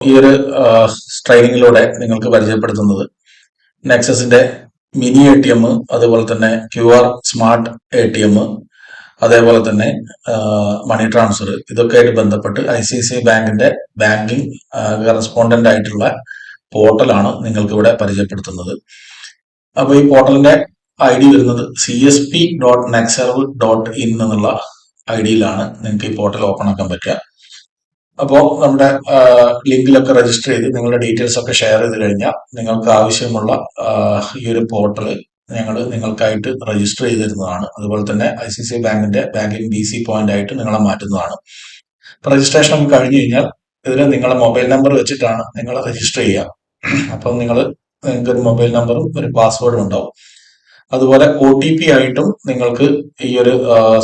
ഈ ഒരു ട്രെയിനിങ്ങിലൂടെ നിങ്ങൾക്ക് പരിചയപ്പെടുത്തുന്നത് നെക്സസിന്റെ മിനി എ ടി എം അതുപോലെ തന്നെ Q R smart A T M അതേപോലെ തന്നെ മണി ട്രാൻസ്ഫർ ഇതൊക്കെ ആയിട്ട് ബന്ധപ്പെട്ട് ഐ സി സി ബാങ്കിന്റെ ബാങ്കിങ് കറസ്പോണ്ടന്റ് ആയിട്ടുള്ള പോർട്ടലാണ് നിങ്ങൾക്ക് ഇവിടെ പരിചയപ്പെടുത്തുന്നത്. അപ്പോൾ ഈ പോർട്ടലിന്റെ ഐ ഡി വരുന്നത് C S P dot Nexserv dot in എന്നുള്ള ഐ ഡിയിലാണ് നിങ്ങൾക്ക് ഈ പോർട്ടൽ ഓപ്പൺ ആക്കാൻ പറ്റുക. അപ്പോൾ നമ്മുടെ ലിങ്കിലൊക്കെ രജിസ്റ്റർ ചെയ്ത് നിങ്ങളുടെ ഡീറ്റെയിൽസ് ഒക്കെ ഷെയർ ചെയ്ത് കഴിഞ്ഞാൽ നിങ്ങൾക്ക് ആവശ്യമുള്ള ഈ ഒരു പോർട്ടൽ ഞങ്ങൾ നിങ്ങൾക്കായിട്ട് രജിസ്റ്റർ ചെയ്തിരുന്നതാണ്. അതുപോലെ തന്നെ ഐ സി സി ബാങ്കിന്റെ ബാങ്കിങ് ബി സി പോയിന്റ് ആയിട്ട് നിങ്ങളെ മാറ്റുന്നതാണ്. രജിസ്ട്രേഷൻ ഒക്കെ കഴിഞ്ഞു കഴിഞ്ഞാൽ ഇതിൽ നിങ്ങളെ മൊബൈൽ നമ്പർ വെച്ചിട്ടാണ് നിങ്ങൾ രജിസ്റ്റർ ചെയ്യുക അപ്പം നിങ്ങൾ നിങ്ങൾക്ക് ഒരു മൊബൈൽ നമ്പറും ഒരു പാസ്വേഡും ഉണ്ടാവും. അതുപോലെ ഒ ടി പി ആയിട്ടും നിങ്ങൾക്ക് ഈ ഒരു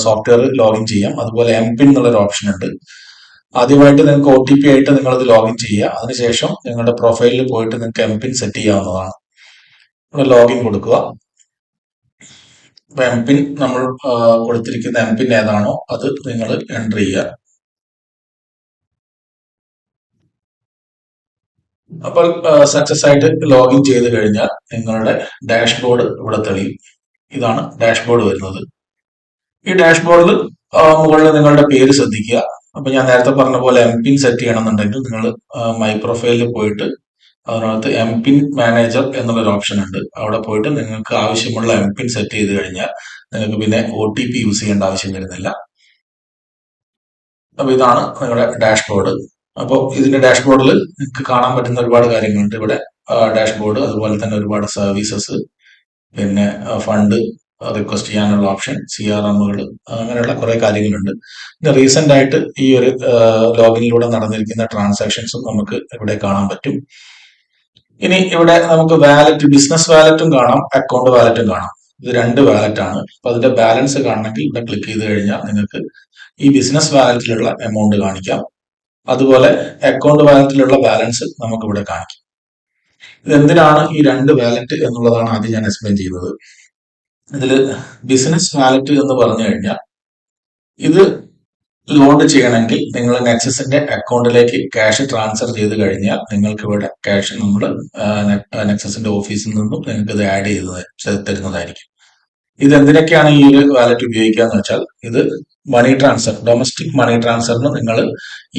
സോഫ്റ്റ്വെയർ ലോഗിൻ ചെയ്യാം. അതുപോലെ എം പിൻ എന്നുള്ളൊരു ഓപ്ഷൻ ഉണ്ട്. ആദ്യമായിട്ട് നിങ്ങൾക്ക് ഒ ടി പി ആയിട്ട് നിങ്ങളത് ലോഗിൻ ചെയ്യുക. അതിനുശേഷം നിങ്ങളുടെ പ്രൊഫൈലിൽ പോയിട്ട് നിങ്ങൾക്ക് എം പിൻ സെറ്റ് ചെയ്യാവുന്നതാണ്. ലോഗിൻ കൊടുക്കുക. എം പിൻ നമ്മൾ കൊടുത്തിരിക്കുന്ന എം പിൻ ഏതാണോ അത് നിങ്ങൾ എന്റർ ചെയ്യുക. അപ്പോൾ സക്സസ് ആയിട്ട് ലോഗിൻ ചെയ്ത് കഴിഞ്ഞാൽ നിങ്ങളുടെ ഡാഷ്ബോർഡ് ഇവിടെ തെളിയും. ഇതാണ് ഡാഷ്ബോർഡ് വരുന്നത്. ഈ ഡാഷ്ബോർഡിൽ മുകളിൽ നിങ്ങളുടെ പേര് ശ്രദ്ധിക്കുക. അപ്പൊ ഞാൻ നേരത്തെ പറഞ്ഞ പോലെ എം പിൻ സെറ്റ് ചെയ്യണമെന്നുണ്ടെങ്കിൽ നിങ്ങൾ മൈ പ്രൊഫൈലിൽ പോയിട്ട് അതിനകത്ത് എം പിൻ മാനേജർ എന്നുള്ളൊരു ഓപ്ഷൻ ഉണ്ട്. അവിടെ പോയിട്ട് നിങ്ങൾക്ക് ആവശ്യമുള്ള എം പിൻ സെറ്റ് ചെയ്ത് കഴിഞ്ഞാൽ നിങ്ങൾക്ക് പിന്നെ ഒ ടി പി യൂസ് ചെയ്യേണ്ട ആവശ്യം വരുന്നില്ല. അപ്പൊ ഇതാണ് നിങ്ങളുടെ ഡാഷ്ബോർഡ് അപ്പോൾ ഇതിന്റെ ഡാഷ്ബോർഡിൽ നിങ്ങൾക്ക് കാണാൻ പറ്റുന്ന ഒരുപാട് കാര്യങ്ങളുണ്ട് ഇവിടെ. ഡാഷ്ബോർഡ് അതുപോലെ തന്നെ ഒരുപാട് സർവീസസ് പിന്നെ ഫണ്ട് റിക്വസ്റ്റ് ചെയ്യാനുള്ള ഓപ്ഷൻ സി ആർ എമ്മുകൾ അങ്ങനെയുള്ള കുറെ കാര്യങ്ങളുണ്ട്. പിന്നെ റീസെന്റ് ആയിട്ട് ഈ ഒരു ലോഗിനിലൂടെ നടന്നിരിക്കുന്ന ട്രാൻസാക്ഷൻസും നമുക്ക് ഇവിടെ കാണാൻ പറ്റും. ഇനി ഇവിടെ നമുക്ക് വാലറ്റ് ബിസിനസ് വാലറ്റും കാണാം അക്കൗണ്ട് വാലറ്റും കാണാം. ഇത് രണ്ട് വാലറ്റ് ആണ്. അപ്പൊ അതിന്റെ ബാലൻസ് കാണണമെങ്കിൽ ഇവിടെ ക്ലിക്ക് ചെയ്ത് കഴിഞ്ഞാൽ നിങ്ങൾക്ക് ഈ ബിസിനസ് വാലറ്റിലുള്ള എമൗണ്ട് കാണിക്കാം. അതുപോലെ അക്കൗണ്ട് വാലറ്റിലുള്ള ബാലൻസ് നമുക്ക് ഇവിടെ കാണിക്കാം. ഇതെന്തിനാണ് ഈ രണ്ട് വാലറ്റ് എന്നുള്ളതാണ് ആദ്യം ഞാൻ എക്സ്പ്ലെയിൻ ചെയ്യുന്നത്. ഇതിൽ ബിസിനസ് വാലറ്റ് എന്ന് പറഞ്ഞു കഴിഞ്ഞാൽ ഇത് ലോഡ് ചെയ്യണമെങ്കിൽ നിങ്ങൾ നെക്സസിന്റെ അക്കൗണ്ടിലേക്ക് ക്യാഷ് ട്രാൻസ്ഫർ ചെയ്ത് കഴിഞ്ഞാൽ നിങ്ങൾക്ക് ഇവിടെ ക്യാഷ് നമ്മൾ നെക്സസിന്റെ ഓഫീസിൽ നിന്നും നിങ്ങൾക്ക് ഇത് ആഡ് ചെയ്ത് തരുന്നതായിരിക്കും. ഇത് എന്തിനൊക്കെയാണ് ഈ ഒരു വാലറ്റ് ഉപയോഗിക്കുക എന്ന് വെച്ചാൽ ഇത് മണി ട്രാൻസ്ഫർ ഡൊമസ്റ്റിക് മണി ട്രാൻസ്ഫറിന് നിങ്ങൾ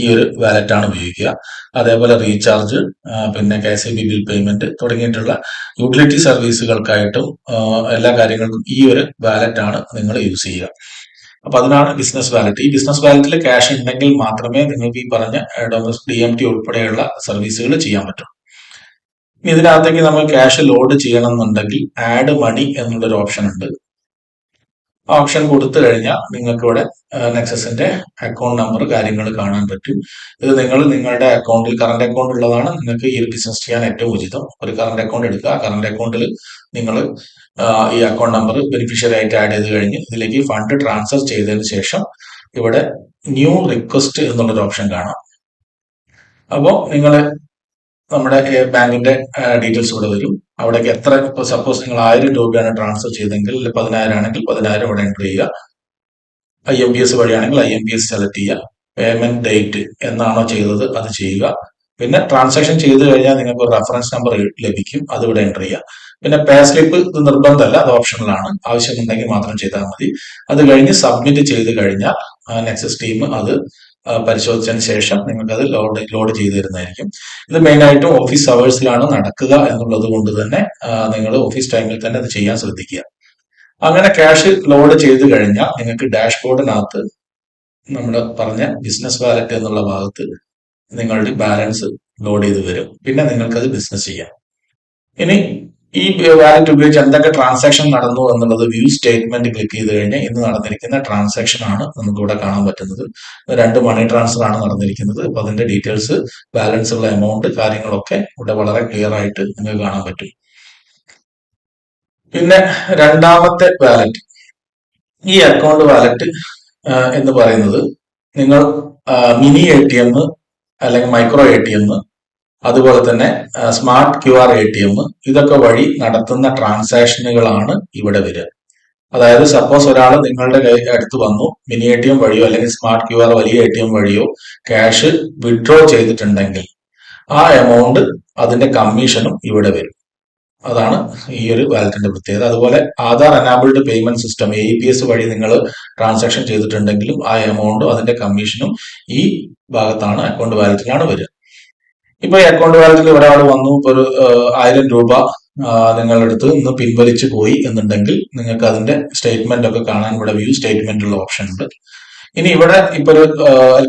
ഈ ഒരു വാലറ്റ് ആണ് ഉപയോഗിക്കുക. അതേപോലെ റീചാർജ് പിന്നെ കെ എസ് ബിൽ പേയ്മെന്റ് തുടങ്ങിയിട്ടുള്ള യൂട്ടിലിറ്റി സർവീസുകൾക്കായിട്ടും എല്ലാ കാര്യങ്ങൾക്കും ഈ ഒരു വാലറ്റ് ആണ് നിങ്ങൾ യൂസ് ചെയ്യുക. അപ്പൊ അതിനാണ് ബിസിനസ് വാലറ്റ് ഈ ബിസിനസ് വാലറ്റിൽ ക്യാഷ് ഉണ്ടെങ്കിൽ മാത്രമേ നിങ്ങൾക്ക് ഈ പറഞ്ഞ ഡൊമസ്റ്റിക് ഡി എം ടി ഉൾപ്പെടെയുള്ള സർവീസുകൾ ചെയ്യാൻ പറ്റൂ. ഇതിനകത്തേക്ക് നമ്മൾ ക്യാഷ് ലോഡ് ചെയ്യണം എന്നുണ്ടെങ്കിൽ ആഡ് മണി എന്നുള്ളൊരു ഓപ്ഷൻ ഉണ്ട്. ഓപ്ഷൻ കൊടുത്തു കഴിഞ്ഞാൽ നിങ്ങൾക്ക് ഇവിടെ നെക്സസിന്റെ അക്കൗണ്ട് നമ്പർ കാര്യങ്ങൾ കാണാൻ പറ്റും. ഇത് നിങ്ങൾ നിങ്ങളുടെ അക്കൗണ്ടിൽ കറണ്ട് അക്കൗണ്ട് ഉള്ളതാണ്. നിങ്ങൾക്ക് ഈ ഒരു ബിസിനസ് ചെയ്യാൻ ഏറ്റവും ഉചിതം. ഒരു കറണ്ട് അക്കൗണ്ട് എടുക്കുക. കറണ്ട് അക്കൗണ്ടിൽ നിങ്ങൾ ഈ അക്കൗണ്ട് നമ്പർ ബെനിഫിഷ്യറി ആയിട്ട് ആഡ് ചെയ്ത് കഴിഞ്ഞ് ഇതിലേക്ക് ഫണ്ട് ട്രാൻസ്ഫർ ചെയ്തതിന് ശേഷം ഇവിടെ ന്യൂ റിക്വസ്റ്റ് എന്നുള്ളൊരു ഓപ്ഷൻ കാണാം. അപ്പോൾ നിങ്ങൾ നമ്മുടെ ബാങ്കിന്റെ ഡീറ്റെയിൽസ് ഇവിടെ വരും. അവിടേക്ക് എത്ര ഇപ്പോൾ സപ്പോസ് നിങ്ങൾ ആയിരം രൂപയാണ് ട്രാൻസ്ഫർ ചെയ്തെങ്കിൽ പതിനായിരം ആണെങ്കിൽ പതിനായിരം അവിടെ എന്റർ ചെയ്യുക. I M P S വഴിയാണെങ്കിൽ I M P S select ചെയ്യുക. പേയ്മെന്റ് ഡേറ്റ് എന്നാണോ ചെയ്തത് അത് ചെയ്യുക. പിന്നെ ട്രാൻസാക്ഷൻ ചെയ്തു കഴിഞ്ഞാൽ നിങ്ങൾക്ക് ഒരു റെഫറൻസ് നമ്പർ ലഭിക്കും അത് ഇവിടെ എന്റർ ചെയ്യുക. പിന്നെ പേ സ്ലിപ്പ് ഇത് നിർബന്ധമല്ല അത് ഓപ്ഷണലാണ് ആവശ്യമുണ്ടെങ്കിൽ മാത്രം ചെയ്താൽ മതി. അത് കഴിഞ്ഞ് സബ്മിറ്റ് ചെയ്ത് കഴിഞ്ഞാൽ നെക്സസ് ടീം അത് പരിശോധിച്ചതിന് ശേഷം നിങ്ങൾക്ക് അത് ലോഡ് ലോഡ് ചെയ്തു തരുന്നതായിരിക്കും. ഇത് മെയിൻ ആയിട്ടും ഓഫീസ് അവേഴ്സിലാണ് നടക്കുക എന്നുള്ളത് കൊണ്ട് തന്നെ നിങ്ങൾ ഓഫീസ് ടൈമിൽ തന്നെ അത് ചെയ്യാൻ ശ്രദ്ധിക്കുക. അങ്ങനെ ക്യാഷ് ലോഡ് ചെയ്ത് കഴിഞ്ഞാൽ നിങ്ങൾക്ക് ഡാഷ്ബോർഡിനകത്ത് നമ്മൾ പറഞ്ഞ ബിസിനസ് വാലറ്റ് എന്നുള്ള ഭാഗത്ത് നിങ്ങളുടെ ബാലൻസ് ലോഡ് ചെയ്ത് വരും. പിന്നെ നിങ്ങൾക്കത് ബിസിനസ് ചെയ്യാം. ഇനി ഈ വാലറ്റ് ഉപയോഗിച്ച് എന്തൊക്കെ ട്രാൻസാക്ഷൻ നടന്നു എന്നുള്ളത് വ്യൂ സ്റ്റേറ്റ്മെന്റ് ക്ലിക്ക് ചെയ്ത് കഴിഞ്ഞാൽ ഇന്ന് നടന്നിരിക്കുന്ന ട്രാൻസാക്ഷൻ ആണ് നമുക്ക് ഇവിടെ കാണാൻ പറ്റുന്നത്. രണ്ട് മണി ട്രാൻസ്ഫർ ആണ് നടന്നിരിക്കുന്നത്. അപ്പൊ അതിന്റെ ഡീറ്റെയിൽസ് ബാലൻസ് ഉള്ള എമൗണ്ട് കാര്യങ്ങളൊക്കെ ഇവിടെ വളരെ ക്ലിയർ ആയിട്ട് നിങ്ങൾക്ക് കാണാൻ പറ്റും. പിന്നെ രണ്ടാമത്തെ വാലറ്റ് ഈ അക്കൗണ്ട് വാലറ്റ് എന്ന് പറയുന്നത് നിങ്ങൾ മിനി എ ടി എം അല്ലെങ്കിൽ മൈക്രോ എ ടി എം അതുപോലെ തന്നെ smart Q R A T M ഇതൊക്കെ വഴി നടത്തുന്ന ട്രാൻസാക്ഷനുകളാണ് ഇവിടെ വരിക. അതായത് സപ്പോസ് ഒരാൾ നിങ്ങളുടെ കൈ അടുത്ത് വന്നു മിനി എ ടി എം വഴിയോ അല്ലെങ്കിൽ സ്മാർട്ട് ക്യു ആർ വലിയ എ ടി എം വഴിയോ ക്യാഷ് വിഡ്രോ ചെയ്തിട്ടുണ്ടെങ്കിൽ ആ എമൗണ്ട് അതിന്റെ കമ്മീഷനും ഇവിടെ വരും. അതാണ് ഈ ഒരു വാലറ്റിന്റെ പ്രത്യേകത. അതുപോലെ Aadhaar enabled payment system A P S വഴി നിങ്ങൾ ട്രാൻസാക്ഷൻ ചെയ്തിട്ടുണ്ടെങ്കിലും ആ എമൗണ്ടും അതിന്റെ കമ്മീഷനും ഈ ഭാഗത്താണ് അക്കൗണ്ട് വാലറ്റിലാണ് വരിക. ഇപ്പൊ അക്കൗണ്ട് ബാലൻസിൽ ഒരാൾ വന്നു. ഇപ്പൊ ഒരു ആയിരം രൂപ നിങ്ങളുടെ അടുത്ത് ഇന്ന് പിൻവലിച്ചു പോയി എന്നുണ്ടെങ്കിൽ നിങ്ങൾക്ക് അതിന്റെ സ്റ്റേറ്റ്മെന്റ് ഒക്കെ കാണാൻ ഇവിടെ വ്യൂ സ്റ്റേറ്റ്മെന്റ് ഉള്ള ഓപ്ഷൻ ഉണ്ട്. ഇനി ഇവിടെ ഇപ്പൊ ഒരു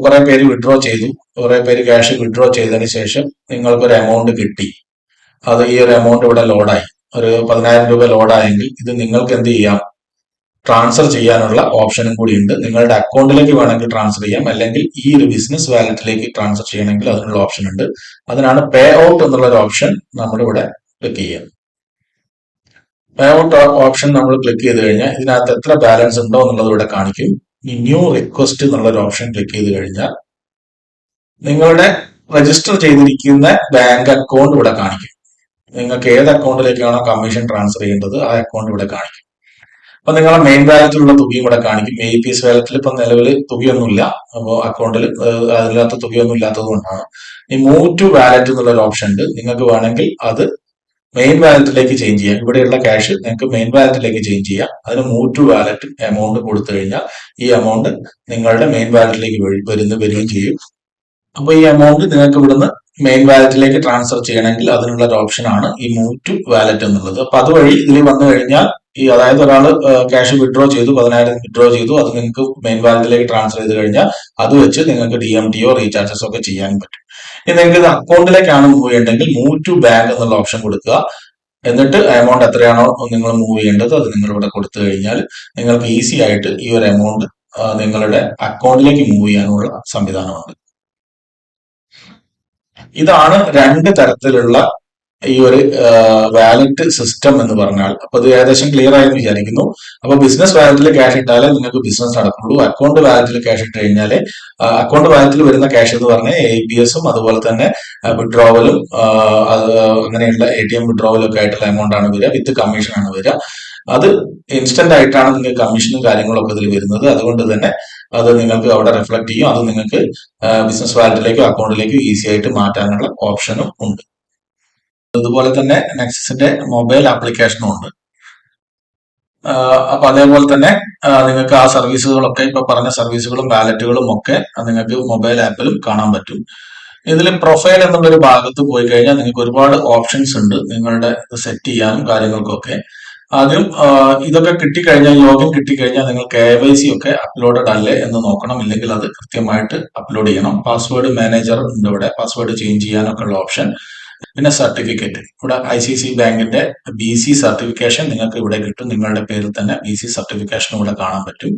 കുറെ പേര് വിഡ്രോ ചെയ്തു. കുറെ പേര് ക്യാഷ് വിഡ്രോ ചെയ്തതിന് ശേഷം നിങ്ങൾക്ക് ഒരു എമൗണ്ട് കിട്ടി. അത് ഈ ഒരു എമൗണ്ട് ഇവിടെ ലോഡായി ഒരു പതിനായിരം രൂപ ലോഡായെങ്കിൽ ഇത് നിങ്ങൾക്ക് എന്ത് ചെയ്യാം? ട്രാൻസ്ഫർ ചെയ്യാനുള്ള ഓപ്ഷനും കൂടി ഉണ്ട് നിങ്ങളുടെ അക്കൗണ്ടിലേക്ക് വേണമെങ്കിൽ ട്രാൻസ്ഫർ ചെയ്യാം. അല്ലെങ്കിൽ ഈ ഒരു ബിസിനസ് വാലറ്റിലേക്ക് ട്രാൻസ്ഫർ ചെയ്യണമെങ്കിൽ അതിനുള്ള ഓപ്ഷൻ ഉണ്ട്. അതിനാണ് പേ ഔട്ട് എന്നുള്ള ഒരു ഓപ്ഷൻ നമ്മൾ ഇവിടെ ക്ലിക്ക് ചെയ്യാം പേ ഔട്ട് ഓപ്ഷൻ നമ്മൾ ക്ലിക്ക് ചെയ്ത് കഴിഞ്ഞാൽ ഇതിനകത്ത് എത്ര ബാലൻസ് ഉണ്ടോ എന്നുള്ളത് ഇവിടെ കാണിക്കും. ഈ ന്യൂ റിക്വസ്റ്റ് എന്നുള്ള ഒരു ഓപ്ഷൻ ക്ലിക്ക് ചെയ്ത് കഴിഞ്ഞാൽ നിങ്ങളുടെ രജിസ്റ്റർ ചെയ്തിരിക്കുന്ന ബാങ്ക് അക്കൗണ്ട് ഇവിടെ കാണിക്കും. നിങ്ങൾക്ക് ഏത് അക്കൗണ്ടിലേക്കാണോ കമ്മീഷൻ ട്രാൻസ്ഫർ ചെയ്യേണ്ടത് ആ അക്കൗണ്ട് ഇവിടെ കാണിക്കും. അപ്പൊ നിങ്ങളുടെ മെയിൻ വാലറ്റിലുള്ള തുകയും ഇവിടെ കാണിക്കും. എ പി എസ് വാലറ്റിൽ ഇപ്പൊ നിലവിൽ തുകയൊന്നുമില്ല. അപ്പോൾ അക്കൗണ്ടിൽ അതിനകത്ത് തുകയൊന്നും ഇല്ലാത്തത് കൊണ്ടാണ്. ഈ മൂവ് ടു വാലറ്റ് എന്നുള്ള ഒരു ഓപ്ഷൻ ഉണ്ട്. നിങ്ങൾക്ക് വേണമെങ്കിൽ അത് മെയിൻ വാലറ്റിലേക്ക് ചേഞ്ച് ചെയ്യാം. ഇവിടെയുള്ള ക്യാഷ് നിങ്ങൾക്ക് മെയിൻ വാലറ്റിലേക്ക് ചേഞ്ച് ചെയ്യാം. അതിന് മൂവ് ടു വാലറ്റ് എമൗണ്ട് കൊടുത്തു കഴിഞ്ഞാൽ ഈ എമൗണ്ട് നിങ്ങളുടെ മെയിൻ വാലറ്റിലേക്ക് വരുന്ന വരികയും ചെയ്യും. അപ്പോൾ ഈ എമൗണ്ട് നിങ്ങൾക്ക് ഇവിടുന്ന് മെയിൻ വാലറ്റിലേക്ക് ട്രാൻസ്ഫർ ചെയ്യണമെങ്കിൽ അതിനുള്ള ഒരു ഓപ്ഷനാണ് ഈ മൂവ് ടു വാലറ്റ് എന്നുള്ളത്. അപ്പൊ അതുവഴി ഇതിൽ വന്നു കഴിഞ്ഞാൽ ഈ അതായത് ഒരാൾ ക്യാഷ് വിഡ്രോ ചെയ്തു പതിനായിരം വിഡ്രോ ചെയ്തു അത് നിങ്ങൾക്ക് മെയിൻ വാലറ്റിലേക്ക് ട്രാൻസ്ഫർ ചെയ്ത് കഴിഞ്ഞാൽ അത് വെച്ച് നിങ്ങൾക്ക് ഡി എം ടിഒ റീചാർജസ് ഒക്കെ ചെയ്യാൻ പറ്റും. ഇനി നിങ്ങൾക്ക് ഇത് അക്കൗണ്ടിലേക്കാണ് മൂവ് ചെയ്യേണ്ടെങ്കിൽ മൂവ് ടു ബാങ്ക് എന്നുള്ള ഓപ്ഷൻ കൊടുക്കുക. എന്നിട്ട് എമൗണ്ട് എത്രയാണോ നിങ്ങൾ മൂവ് ചെയ്യേണ്ടത് അത് നിങ്ങൾ ഇവിടെ കൊടുത്തു കഴിഞ്ഞാൽ നിങ്ങൾക്ക് ഈസി ആയിട്ട് ഈ ഒരു എമൗണ്ട് നിങ്ങളുടെ അക്കൗണ്ടിലേക്ക് മൂവ് ചെയ്യാനുള്ള സംവിധാനമാണ് ഇതാണ് രണ്ട് തരത്തിലുള്ള ഈ ഒരു വാലറ്റ് സിസ്റ്റം എന്ന് പറഞ്ഞാൽ അപ്പൊ അത് ഏകദേശം ക്ലിയർ ആയെന്ന് വിചാരിക്കുന്നു. അപ്പൊ ബിസിനസ് വാലറ്റിൽ ക്യാഷ് ഇട്ടാലേ നിങ്ങൾക്ക് ബിസിനസ് നടക്കുള്ളൂ. അക്കൗണ്ട് വാലറ്റിൽ ക്യാഷ് ഇട്ട് കഴിഞ്ഞാൽ അക്കൗണ്ട് വാലറ്റിൽ വരുന്ന ക്യാഷ് എന്ന് പറഞ്ഞാൽ എ പി എസും അതുപോലെ തന്നെ വിഡ്രോവലും അങ്ങനെയുള്ള എ ടി എം വിഡ്രോവലും ഒക്കെ ആയിട്ടുള്ള എമൗണ്ട് ആണ് വരിക. വിത്ത് കമ്മീഷൻ ആണ് വരിക. അത് ഇൻസ്റ്റന്റ് ആയിട്ടാണ് നിങ്ങൾക്ക് കമ്മീഷനും കാര്യങ്ങളൊക്കെ ഇതിൽ വരുന്നത്. അതുകൊണ്ട് തന്നെ അത് നിങ്ങൾക്ക് അവിടെ റിഫ്ലക്ട് ചെയ്യും. അത് നിങ്ങൾക്ക് ബിസിനസ് വാലറ്റിലേക്കോ അക്കൗണ്ടിലേക്കോ ഈസി ആയിട്ട് മാറ്റാനുള്ള ഓപ്ഷനും ഉണ്ട്. അതുപോലെ തന്നെ നെക്സസിന്റെ മൊബൈൽ ആപ്ലിക്കേഷനും ഉണ്ട്. അപ്പൊ അതേപോലെ തന്നെ നിങ്ങൾക്ക് ആ സർവീസുകളൊക്കെ ഇപ്പൊ പറഞ്ഞ സർവീസുകളും വാലറ്റുകളും ഒക്കെ നിങ്ങൾക്ക് മൊബൈൽ ആപ്പിലും കാണാൻ പറ്റും. ഇതിൽ പ്രൊഫൈൽ എന്നുള്ളൊരു ഭാഗത്ത് പോയി കഴിഞ്ഞാൽ നിങ്ങൾക്ക് ഒരുപാട് ഓപ്ഷൻസ് ഉണ്ട് നിങ്ങളുടെ സെറ്റ് ചെയ്യാനും കാര്യങ്ങൾക്കൊക്കെ. ആദ്യം ഇതൊക്കെ കിട്ടിക്കഴിഞ്ഞാൽ ലോഗിൻ കിട്ടിക്കഴിഞ്ഞാൽ നിങ്ങൾ കെ വൈ സി ഒക്കെ അപ്ലോഡഡ് അല്ലേ എന്ന് നോക്കണം. ഇല്ലെങ്കിൽ അത് കൃത്യമായിട്ട് അപ്ലോഡ് ചെയ്യണം. പാസ്വേഡ് മാനേജർ ഉണ്ട് ഇവിടെ. പാസ്വേഡ് ചേഞ്ച് ചെയ്യാനൊക്കെ ഉള്ള ഓപ്ഷൻ. പിന്നെ സർട്ടിഫിക്കറ്റ് ഇവിടെ ഐ സി സി ബാങ്കിന്റെ ബി സി സർട്ടിഫിക്കേഷൻ നിങ്ങൾക്ക് ഇവിടെ കിട്ടും. നിങ്ങളുടെ പേരിൽ തന്നെ ബി സി സർട്ടിഫിക്കേഷൻ ഇവിടെ കാണാൻ പറ്റും.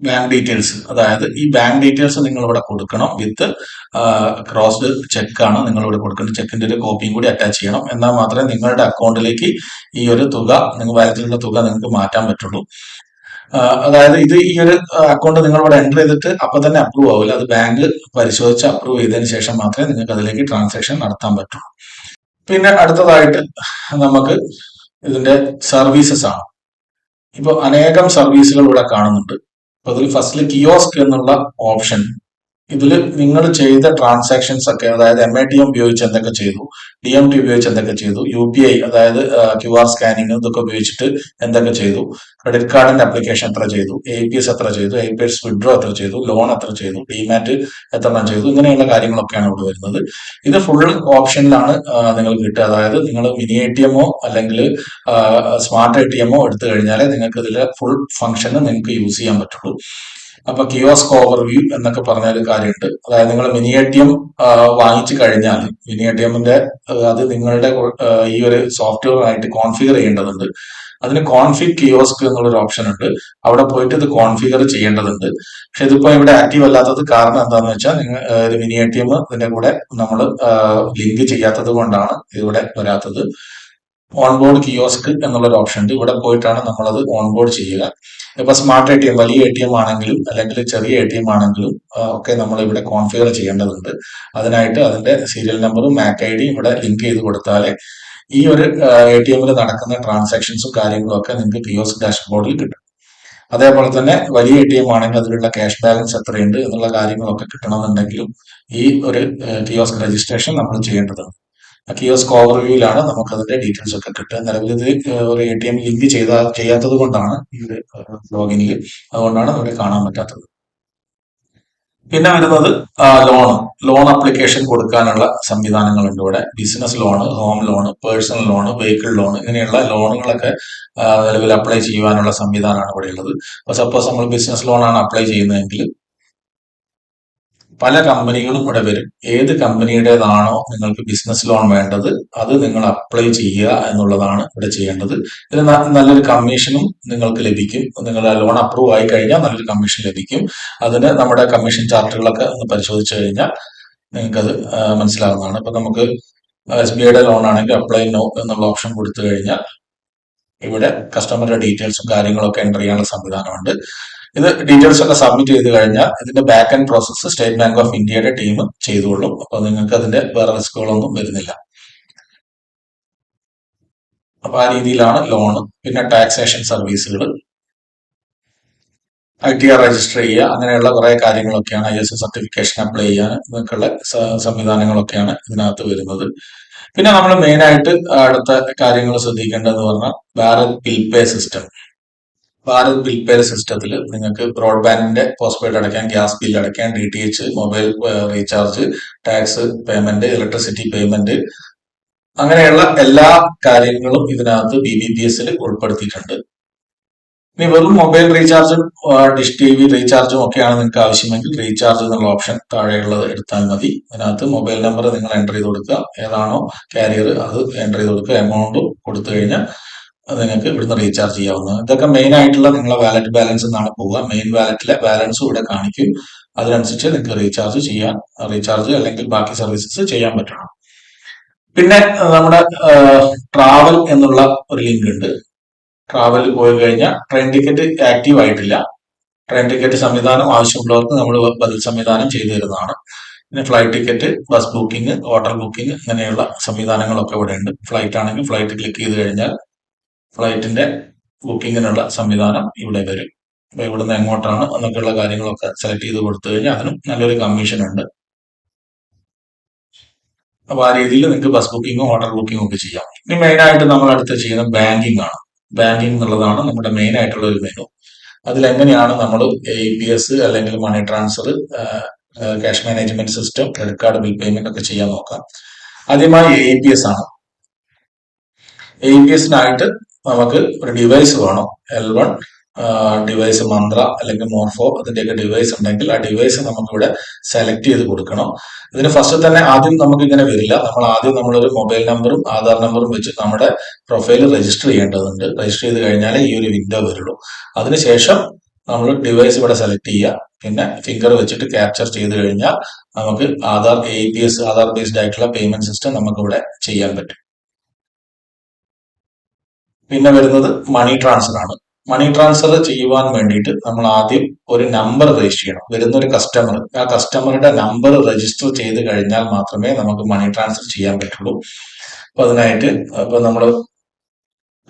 ബാങ്ക് ഡീറ്റെയിൽസ് അതായത് ഈ ബാങ്ക് ഡീറ്റെയിൽസ് നിങ്ങൾ ഇവിടെ കൊടുക്കണം വിത്ത് ക്രോസ്ഡ് ചെക്ക് ആണ് നിങ്ങൾ ഇവിടെ കൊടുക്കേണ്ടത്. ചെക്കിന്റെ ഒരു കോപ്പിയും കൂടി അറ്റാച്ച് ചെയ്യണം. എന്നാൽ മാത്രമേ നിങ്ങളുടെ അക്കൗണ്ടിലേക്ക് ഈ ഒരു തുക നിങ്ങൾ വാലറ്റിലുള്ള തുക നിങ്ങൾക്ക് മാറ്റാൻ പറ്റുള്ളൂ. അതായത് ഇത് ഈ ഒരു അക്കൗണ്ട് നിങ്ങൾ ഇവിടെ എന്റർ ചെയ്തിട്ട് അപ്പൊ തന്നെ അപ്രൂവ് ആവില്ല. അത് ബാങ്ക് പരിശോധിച്ച് അപ്രൂവ് ചെയ്തതിന് ശേഷം മാത്രമേ നിങ്ങൾക്ക് അതിലേക്ക് ട്രാൻസാക്ഷൻ നടത്താൻ പറ്റുള്ളൂ പിന്നെ അടുത്തതായിട്ട് നമുക്ക് ഇതിന്റെ സർവീസസ് ആണ്. ഇപ്പൊ അനേകം സർവീസുകൾ ഇവിടെ കാണുന്നുണ്ട്. അപ്പൊ അതിൽ ഫസ്റ്റിൽ കിയോസ്ക് എന്നുള്ള ഓപ്ഷൻ ഇതിൽ നിങ്ങൾ ചെയ്ത ട്രാൻസാക്ഷൻസ് ഒക്കെ അതായത് എം എ ടി എം ഉപയോഗിച്ച് എന്തൊക്കെ ചെയ്തു ഡി എം ടി ഉപയോഗിച്ച് എന്തൊക്കെ ചെയ്തു യു പി ഐ അതായത് ക്യു ആർ സ്കാനിങ് ഇതൊക്കെ ഉപയോഗിച്ചിട്ട് എന്തൊക്കെ ചെയ്തു ക്രെഡിറ്റ് കാർഡിന്റെ അപ്ലിക്കേഷൻ എത്ര ചെയ്തു എ പി എസ് എത്ര ചെയ്തു എ പി എസ് വിഡ്രോ എത്ര ചെയ്തു ലോൺ എത്ര ചെയ്തു ഡിമാറ്റ് എത്രണ്ണം ചെയ്തു ഇങ്ങനെയുള്ള കാര്യങ്ങളൊക്കെയാണ് ഇവിടെ വരുന്നത്. ഇത് ഫുൾ ഓപ്ഷനിലാണ് നിങ്ങൾ കിട്ടുക. അതായത് നിങ്ങൾ മിനി എ ടി എമ്മോ അല്ലെങ്കിൽ സ്മാർട്ട് എ ടി എമ്മോ എടുത്തു കഴിഞ്ഞാൽ നിങ്ങൾക്ക് ഇതിലെ ഫുൾ ഫംഗ്ഷന് നിങ്ങൾക്ക് യൂസ് ചെയ്യാൻ പറ്റുള്ളൂ. അപ്പൊ കിയോസ്ക് ഓവർവ്യൂ എന്നൊക്കെ പറഞ്ഞ ഒരു കാര്യമുണ്ട്. അതായത് നിങ്ങൾ മിനി എ ടി എം വാങ്ങിച്ചു കഴിഞ്ഞാൽ മിനി എ ടി എമ്മിന്റെ അത് നിങ്ങളുടെ ഈ ഒരു സോഫ്റ്റ്വെയർ ആയിട്ട് കോൺഫിഗർ ചെയ്യേണ്ടതുണ്ട്. അതിന് കോൺഫിഗ് കിയോസ്ക് എന്നുള്ളൊരു ഓപ്ഷൻ ഉണ്ട് അവിടെ പോയിട്ട് ഇത് കോൺഫിഗർ ചെയ്യേണ്ടതുണ്ട്. പക്ഷെ ഇതിപ്പോ ഇവിടെ ആക്റ്റീവ് അല്ലാത്തത് കാരണം എന്താണെന്ന് വെച്ചാൽ നിങ്ങൾ മിനി എ ടി എം ഇതിന്റെ കൂടെ നമ്മൾ ലിങ്ക് ചെയ്യാത്തത് കൊണ്ടാണ് ഇവിടെ വരാത്തത്. ഓൺബോർഡ് കിയോസ്ക് എന്നുള്ളൊരു ഓപ്ഷൻ ഉണ്ട്. ഇവിടെ പോയിട്ടാണ് നമ്മളത് ഓൺബോർഡ് ചെയ്യുക. ഇപ്പൊ സ്മാർട്ട് എ ടി എം വലിയ എ ടി എം ആണെങ്കിലും അല്ലെങ്കിൽ ചെറിയ എ ടി എം ആണെങ്കിലും ഒക്കെ നമ്മൾ ഇവിടെ കോൺഫിഗർ ചെയ്യേണ്ടതുണ്ട്. അതിനായിട്ട് അതിന്റെ സീരിയൽ നമ്പറും മാക് ഐ ഡിയും ഇവിടെ ലിങ്ക് ചെയ്ത് കൊടുത്താലേ ഈ ഒരു എ ടി എമ്മിൽ നടക്കുന്ന ട്രാൻസാക്ഷൻസും കാര്യങ്ങളും ഒക്കെ നിങ്ങൾക്ക് കിയോസ്ക് ഡാഷ്ബോർഡിൽ കിട്ടും. അതേപോലെ തന്നെ വലിയ എ ടി എം ആണെങ്കിൽ അതിലുള്ള ക്യാഷ് ബാലൻസ് എത്രയുണ്ട് എന്നുള്ള കാര്യങ്ങളൊക്കെ കിട്ടണമെന്നുണ്ടെങ്കിലും ഈ ഒരു കിയോസ്ക് രജിസ്ട്രേഷൻ നമ്മൾ ചെയ്യേണ്ടതാണ് കിയോസ്ക് ഓവർവ്യൂവിലാണ് നമുക്ക് അതിന്റെ ഡീറ്റെയിൽസ് ഒക്കെ കിട്ടുക. നിലവിൽ ഇത് ഒരു എ ടി എം ലിങ്ക് ചെയ്ത ചെയ്യാത്തത് കൊണ്ടാണ് ഈ ഒരു ലോഗിനിൽ അതുകൊണ്ടാണ് ഇവിടെ കാണാൻ പറ്റാത്തത്. പിന്നെ വരുന്നത് ലോൺ ലോൺ അപ്ലിക്കേഷൻ കൊടുക്കാനുള്ള സംവിധാനങ്ങളുണ്ട് ഇവിടെ. Business loan home loan personal loan vehicle loan ഇങ്ങനെയുള്ള ലോണുകളൊക്കെ നിലവിൽ അപ്ലൈ ചെയ്യുവാനുള്ള സംവിധാനമാണ് ഇവിടെ ഉള്ളത്. സപ്പോസ് നമ്മൾ ബിസിനസ് ലോണാണ് അപ്ലൈ ചെയ്യുന്നതെങ്കിൽ പല കമ്പനികളും ഇവിടെ വരും. ഏത് കമ്പനിയുടേതാണോ നിങ്ങൾക്ക് ബിസിനസ് ലോൺ വേണ്ടത് അത് നിങ്ങൾ അപ്ലൈ ചെയ്യുക എന്നുള്ളതാണ് ഇവിടെ ചെയ്യേണ്ടത്. ഇതിന് നല്ലൊരു കമ്മീഷനും നിങ്ങൾക്ക് ലഭിക്കും. നിങ്ങൾ ലോൺ അപ്രൂവ് ആയി കഴിഞ്ഞാൽ നല്ലൊരു കമ്മീഷൻ ലഭിക്കും. അതിന് നമ്മുടെ കമ്മീഷൻ ചാർട്ടുകളൊക്കെ ഒന്ന് പരിശോധിച്ചു കഴിഞ്ഞാൽ നിങ്ങൾക്കത് മനസ്സിലാകുന്നതാണ് ഇപ്പൊ നമുക്ക് എസ് ബി ഐയുടെ ലോൺ ആണെങ്കിൽ അപ്ലൈ നോ എന്നുള്ള ഓപ്ഷൻ കൊടുത്തു കഴിഞ്ഞാൽ ഇവിടെ കസ്റ്റമറുടെ ഡീറ്റെയിൽസും കാര്യങ്ങളൊക്കെ എന്റർ ചെയ്യാനുള്ള സംവിധാനമുണ്ട്. ഇത് ഡീറ്റെയിൽസ് ഒക്കെ സബ്മിറ്റ് ചെയ്ത് കഴിഞ്ഞാൽ ഇതിന്റെ back and process State Bank of ഇന്ത്യയുടെ ടീം ചെയ്തുകൊള്ളും. അപ്പൊ നിങ്ങൾക്ക് അതിന്റെ വേറെ റിസ്കുകളൊന്നും വരുന്നില്ല. അപ്പൊ ആ രീതിയിലാണ് ലോണ് പിന്നെ ടാക്സേഷൻ സർവീസുകൾ ഐ ടി ആർ രജിസ്റ്റർ ചെയ്യുക അങ്ങനെയുള്ള കുറെ കാര്യങ്ങളൊക്കെയാണ് ഐ എസ് സർട്ടിഫിക്കേഷൻ അപ്ലൈ ചെയ്യാൻ എന്നൊക്കെയുള്ള സംവിധാനങ്ങളൊക്കെയാണ് ഇതിനകത്ത് വരുന്നത്. പിന്നെ നമ്മൾ മെയിനായിട്ട് അടുത്ത കാര്യങ്ങൾ ശ്രദ്ധിക്കേണ്ടതെന്ന് പറഞ്ഞാൽ Bharat bill pay system Bharat bill pay സിസ്റ്റത്തിൽ നിങ്ങൾക്ക് ബ്രോഡ്ബാൻഡിന്റെ പോസ്റ്റ് പെയ്ഡ് അടയ്ക്കാൻ ഗ്യാസ് ബിൽ അടയ്ക്കാൻ D T H mobile recharge tax payment electricity payment അങ്ങനെയുള്ള എല്ലാ കാര്യങ്ങളും ഇതിനകത്ത് ബി ബി ബി എസിൽ ഉൾപ്പെടുത്തിയിട്ടുണ്ട്. ഇനി വെറും മൊബൈൽ റീചാർജും ഡിഷ് ടി വി റീചാർജും ഒക്കെയാണ് നിങ്ങൾക്ക് ആവശ്യമെങ്കിൽ റീചാർജ് എന്നുള്ള ഓപ്ഷൻ താഴെയുള്ളത് എടുത്താൽ മതി. അതിനകത്ത് മൊബൈൽ നമ്പർ നിങ്ങൾ എന്റർ ചെയ്ത് കൊടുക്കുക. ഏതാണോ കാരിയർ അത് എന്റർ ചെയ്ത് കൊടുക്കുക. എമൗണ്ട് കൊടുത്തു കഴിഞ്ഞാൽ നിങ്ങൾക്ക് ഇവിടുന്ന് റീചാർജ് ചെയ്യാവുന്നതാണ് ഇതൊക്കെ മെയിൻ ആയിട്ടുള്ള നിങ്ങളെ വാലറ്റ് ബാലൻസ് എന്നാണ് പോവുക. മെയിൻ വാലറ്റിലെ ബാലൻസ് ഇവിടെ കാണിക്കും. അതിനനുസരിച്ച് നിങ്ങൾക്ക് റീചാർജ് ചെയ്യാൻ റീചാർജ് അല്ലെങ്കിൽ ബാക്കി സർവീസസ് ചെയ്യാൻ പറ്റണം. പിന്നെ നമ്മുടെ ട്രാവൽ എന്നുള്ള ഒരു ലിങ്ക് ഉണ്ട്. ട്രാവൽ പോയി കഴിഞ്ഞാൽ ട്രെയിൻ ടിക്കറ്റ് ആക്റ്റീവ് ആയിട്ടില്ല. ട്രെയിൻ ടിക്കറ്റ് സംവിധാനം ആവശ്യമുള്ളവർക്ക് നമ്മൾ ബദൽ സംവിധാനം ചെയ്തു തരുന്നതാണ്. പിന്നെ flight ticket bus booking hotel booking ഇങ്ങനെയുള്ള സംവിധാനങ്ങളൊക്കെ ഇവിടെ ഉണ്ട് ഫ്ലൈറ്റ് ആണെങ്കിൽ ഫ്ലൈറ്റ് ക്ലിക്ക് ചെയ്ത് കഴിഞ്ഞാൽ ഫ്ലൈറ്റിന്റെ ബുക്കിങ്ങിനുള്ള സംവിധാനം ഇവിടെ വരും. അപ്പൊ ഇവിടുന്ന് എങ്ങോട്ടാണ് എന്നൊക്കെയുള്ള കാര്യങ്ങളൊക്കെ സെലക്ട് ചെയ്ത് കൊടുത്തു കഴിഞ്ഞാൽ അതിനും നല്ലൊരു കമ്മീഷൻ ഉണ്ട്. അപ്പൊ ആ രീതിയിൽ നിങ്ങൾക്ക് ബസ് ബുക്കിങ്ങും ഹോട്ടൽ ബുക്കിങ്ങും ഒക്കെ ചെയ്യാം. ഇനി മെയിൻ ആയിട്ട് നമ്മൾ അടുത്ത് ചെയ്യുന്ന ബാങ്കിങ് ആണ്. ബാങ്കിങ് എന്നുള്ളതാണ് നമ്മുടെ മെയിൻ ആയിട്ടുള്ള ഒരു മെനു അതിലെങ്ങനെയാണ് നമ്മൾ എ പി എസ് അല്ലെങ്കിൽ money transfer cash management system credit card bill payment ഒക്കെ ചെയ്യാൻ നോക്കാം. ആദ്യമായി എ പി എസ് ആണ്. എ പി എസിനായിട്ട് നമുക്ക് ഒരു ഡിവൈസ് വേണം. എൽ വൺ ഡിവൈസ് മന്ത്ര അല്ലെങ്കിൽ മോർഫോ അതിന്റെയൊക്കെ ഡിവൈസ് ഉണ്ടെങ്കിൽ ആ ഡിവൈസ് നമുക്ക് ഇവിടെ സെലക്ട് ചെയ്ത് കൊടുക്കണം. ഇതിന് ഫസ്റ്റ് തന്നെ ആദ്യം നമുക്ക് ഇങ്ങനെ വരില്ല. നമ്മൾ ആദ്യം നമ്മളൊരു മൊബൈൽ നമ്പറും ആധാർ നമ്പറും വെച്ച് നമ്മുടെ പ്രൊഫൈൽ രജിസ്റ്റർ ചെയ്യേണ്ടതുണ്ട്. രജിസ്റ്റർ ചെയ്ത് കഴിഞ്ഞാലേ ഈ ഒരു വിൻഡോ വരുള്ളൂ. അതിനുശേഷം നമ്മൾ ഡിവൈസ് ഇവിടെ സെലക്ട് ചെയ്യുക. പിന്നെ ഫിംഗർ വെച്ചിട്ട് ക്യാപ്ചർ ചെയ്ത് കഴിഞ്ഞാൽ നമുക്ക് Aadhaar A P S Aadhaar based ആയിട്ടുള്ള പേയ്മെന്റ് സിസ്റ്റം നമുക്ക് ഇവിടെ ചെയ്യാൻ പറ്റും. പിന്നെ വരുന്നത് മണി ട്രാൻസ്ഫർ ആണ്. മണി ട്രാൻസ്ഫർ ചെയ്യുവാൻ വേണ്ടിയിട്ട് നമ്മൾ ആദ്യം ഒരു നമ്പർ രജിസ്റ്റർ ചെയ്യണം. വരുന്ന ഒരു കസ്റ്റമർ ആ കസ്റ്റമറുടെ നമ്പർ രജിസ്റ്റർ ചെയ്ത് കഴിഞ്ഞാൽ മാത്രമേ നമുക്ക് മണി ട്രാൻസ്ഫർ ചെയ്യാൻ പറ്റുള്ളൂ. അപ്പൊ അതിനായിട്ട് ഇപ്പൊ നമ്മൾ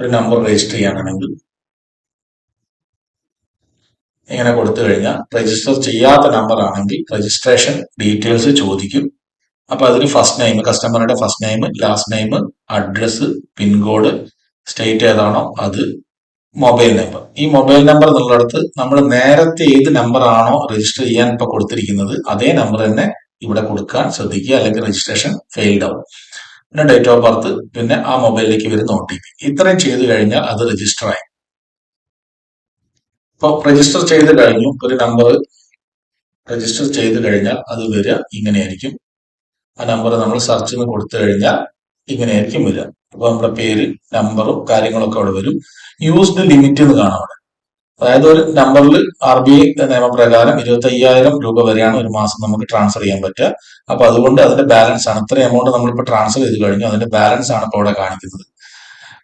ഒരു നമ്പർ രജിസ്റ്റർ ചെയ്യാനാണെങ്കിൽ ഇങ്ങനെ കൊടുത്തു കഴിഞ്ഞാൽ രജിസ്റ്റർ ചെയ്യാത്ത നമ്പർ ആണെങ്കിൽ രജിസ്ട്രേഷൻ ഡീറ്റെയിൽസ് ചോദിക്കും. അപ്പൊ അതിന് first name കസ്റ്റമറുടെ first name last name address pincode state ഏതാണോ അത് മൊബൈൽ നമ്പർ ഈ മൊബൈൽ നമ്പർ എന്നുള്ളിടത്ത് നമ്മൾ നേരത്തെ ഏത് നമ്പർ ആണോ രജിസ്റ്റർ ചെയ്യാൻ ഇപ്പൊ കൊടുത്തിരിക്കുന്നത് അതേ നമ്പർ തന്നെ ഇവിടെ കൊടുക്കാൻ ശ്രദ്ധിക്കുക അല്ലെങ്കിൽ രജിസ്ട്രേഷൻ ഫെയിൽഡ് ആവും. പിന്നെ ഡേറ്റ് ഓഫ് ബർത്ത് പിന്നെ ആ മൊബൈലിലേക്ക് വരുന്ന ഒ ടി പി ഇത്രയും ചെയ്തു കഴിഞ്ഞാൽ അത് രജിസ്റ്റർ ആയി. ഇപ്പൊ രജിസ്റ്റർ ചെയ്ത് കഴിഞ്ഞു ഒരു നമ്പർ രജിസ്റ്റർ ചെയ്ത് കഴിഞ്ഞാൽ അത് വരിക ഇങ്ങനെയായിരിക്കും. ആ നമ്പർ നമ്മൾ സെർച്ചിന് കൊടുത്തു കഴിഞ്ഞാൽ ഇങ്ങനെയായിരിക്കും വരിക. അപ്പൊ നമ്മുടെ പേര് നമ്പറും കാര്യങ്ങളൊക്കെ അവിടെ വരും. യൂസ്ഡ് ലിമിറ്റ് എന്ന് കാണാം അവിടെ. അതായത് ഒരു നമ്പറിൽ ആർ ബി ഐ നിയമപ്രകാരം ഇരുപത്തി അയ്യായിരം രൂപ വരെയാണ് ഒരു മാസം നമുക്ക് ട്രാൻസ്ഫർ ചെയ്യാൻ പറ്റുക. അപ്പൊ അതുകൊണ്ട് അതിന്റെ ബാലൻസ് ആണ്. ഇത്ര എമൗണ്ട് നമ്മളിപ്പോ ട്രാൻസ്ഫർ ചെയ്ത് കഴിഞ്ഞു. അതിന്റെ ബാലൻസ് ആണ് ഇപ്പോൾ അവിടെ കാണിക്കുന്നത്.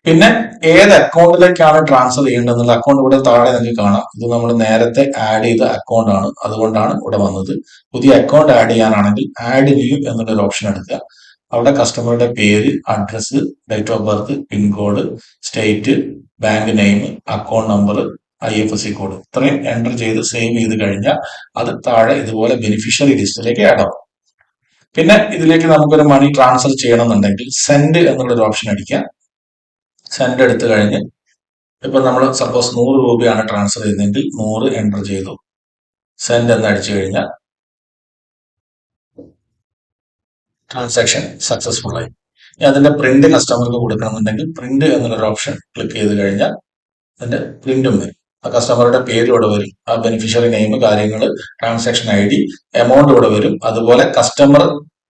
പിന്നെ ഏത് അക്കൗണ്ടിലേക്കാണ് ട്രാൻസ്ഫർ ചെയ്യേണ്ടതെന്നുള്ള അക്കൗണ്ട് ഇവിടെ താഴെ നിങ്ങൾക്ക് കാണാം. ഇത് നമ്മൾ നേരത്തെ ആഡ് ചെയ്ത അക്കൗണ്ട് ആണ്. അതുകൊണ്ടാണ് ഇവിടെ വന്നത്. പുതിയ അക്കൗണ്ട് ആഡ് ചെയ്യാനാണെങ്കിൽ ആഡ് ലീവ് എന്നുള്ള ഒരു ഓപ്ഷൻ എടുക്കുക. അവിടെ കസ്റ്റമറുടെ പേര് address date of birth pincode state bank name account number I F S C code ഇത്രയും എന്റർ ചെയ്ത് സേവ് ചെയ്ത് കഴിഞ്ഞാൽ അത് താഴെ ഇതുപോലെ ബെനിഫിഷ്യറി ലിസ്റ്റിലേക്ക് ആഡ് ആവും. പിന്നെ ഇതിലേക്ക് നമുക്കൊരു മണി ട്രാൻസ്ഫർ ചെയ്യണം എന്നുണ്ടെങ്കിൽ സെൻഡ് എന്നുള്ളൊരു ഓപ്ഷൻ അടിക്കാം സെൻഡ് എടുത്തു കഴിഞ്ഞ് ഇപ്പൊ നമ്മൾ സപ്പോസ് നൂറ് രൂപയാണ് ട്രാൻസ്ഫർ ചെയ്യുന്നതെങ്കിൽ നൂറ് എന്റർ ചെയ്തു. സെൻഡ് എന്ന് അടിച്ചു കഴിഞ്ഞാൽ ട്രാൻസാക്ഷൻ സക്സസ്ഫുൾ ആയി. ഇനി അതിന്റെ പ്രിന്റ് കസ്റ്റമർക്ക് കൊടുക്കണമെന്നുണ്ടെങ്കിൽ പ്രിന്റ് എന്നുള്ളൊരു ഓപ്ഷൻ ക്ലിക്ക് ചെയ്ത് കഴിഞ്ഞാൽ അതിന്റെ പ്രിന്റും വരും. ആ കസ്റ്റമറുടെ പേര് ഇവിടെ വരും. ആ ബെനിഫിഷ്യറി നെയിം കാര്യങ്ങൾ ട്രാൻസാക്ഷൻ ഐ ഡി എമൗണ്ട് ഇവിടെ വരും. അതുപോലെ കസ്റ്റമർ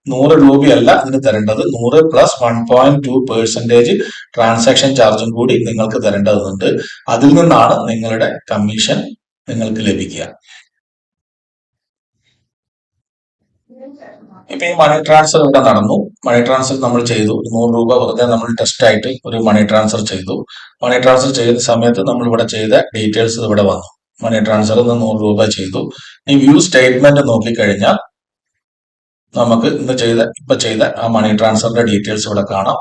നൂറ് രൂപയല്ല ഇതിന് തരേണ്ടത്. നൂറ് plus one point two percentage transaction ചാർജും കൂടി നിങ്ങൾക്ക് തരേണ്ടതുണ്ട്. അതിൽ നിന്നാണ് നിങ്ങളുടെ കമ്മീഷൻ നിങ്ങൾക്ക് ലഭിക്കുക. ഇപ്പൊ ഈ മണി ട്രാൻസ്ഫർ ഇവിടെ നടന്നു. മണി ട്രാൻസ്ഫർ നമ്മൾ ചെയ്തു. നൂറ് രൂപ വെറുതെ നമ്മൾ ടെസ്റ്റ് ആയിട്ട് ഒരു മണി ട്രാൻസ്ഫർ ചെയ്തു. മണി ട്രാൻസ്ഫർ ചെയ്ത സമയത്ത് നമ്മൾ ഇവിടെ ചെയ്ത ഡീറ്റെയിൽസ് ഇവിടെ വന്നു. മണി ട്രാൻസ്ഫർ നൂറ് രൂപ ചെയ്തു. ഈ വ്യൂ സ്റ്റേറ്റ്മെന്റ് നോക്കിക്കഴിഞ്ഞാൽ നമുക്ക് ഇന്ന് ചെയ്ത ഇപ്പൊ ചെയ്ത ആ മണി ട്രാൻസ്ഫറിന്റെ ഡീറ്റെയിൽസ് ഇവിടെ കാണാം.